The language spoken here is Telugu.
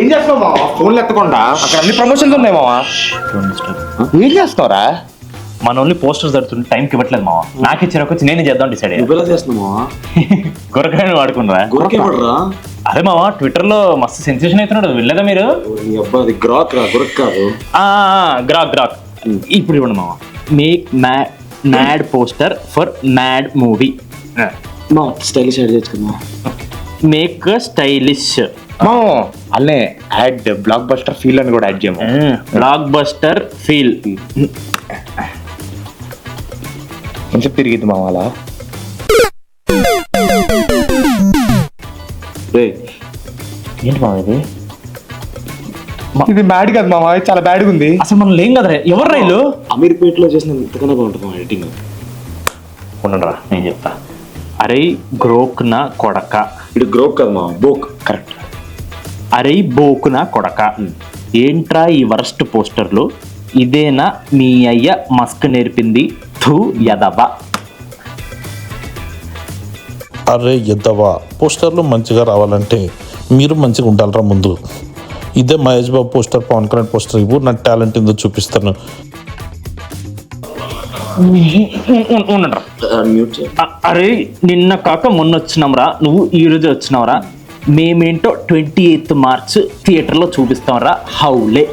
ఏం చేస్తావు మావా? ఫోన్లు ఎత్తకుండా? అక్కడ అన్ని ప్రమోషన్స్ ఉన్నాయి మావా. ఏం చేస్తావురా? మన ఓన్లీ పోస్టర్స్ దడుతుంటే టైంకి ఇవ్వట్లేదు మావా. నాకు ఇచ్చిన వచ్చి నేనే చేద్దాం డిసైడ్ చేస్తున్నావా గురకాయని వాడుకున్నారా గురకే పడరా అదే మావా ట్విట్టర్లో మస్తు సెన్సేషన్ అవుతున్నాడు. వెళ్ళదా మీరు? గ్రాక్ రా గురక్ కాదు. ఆ, ఆ, గ్రాక్ గ్రాక్ ఇప్పుడు ఇవ్వండి మావా. Make mad poster for mad movie మా స్టైలిష్ యాడ్ చేయొచ్చు కదా మేక్ స్టైలిష్ మా అల్లే యాడ్ బ్లాక్ బస్టర్ ఫీల్ అని కూడా యాడ్ చేయము. బ్లాక్ బస్టర్ ఫీల్ కొంచెం తిరిగిద్ది మావా అలా. ఏంటి మావా ఇది? ఇది బ్యాడ్ కాదు ఇది చాలా బ్యాడ్గా ఉంది. అసలు మనం లేం కదరా ఎవరు రైలు అమీర్పేటలో చేసిన ఇంతకన్నా బాగుంటుంది మా ఎడిటింగ్ ఉండరా నేను చెప్తా. అరే గ్రోక్న కొడక. ఇది గ్రోక్ కాదు మా బోక్ కరెక్ట్ అరే బోకున కొడక. ఏంట్రా ఈ వరస్ట్ పోస్టర్లు? ఇదేనా మీ అయ్య మస్క్ నేర్పింది? థూ యదవ. అరే ఎద్దవా పోస్టర్లు మంచిగా రావాలంటే మీరు మంచిగా ఉండాలరా ముందు. ఇదే మహేష్ బాబు పోస్టర్ పవన్ కళ్యాణ్ పోస్టర్ ఇవ్వు నా టాలెంట్ ఏందో చూపిస్తాను. ఉండరా మ్యూట్ చేయ. అరే నిన్న కాక మొన్న వచ్చినాంరా నువ్వు ఈ రోజు వచ్చినావురా. మేమేంటో ట్వంటీ ఎయిత్ మార్చ్ థియేటర్లో చూపిస్తాంరా. హౌలే.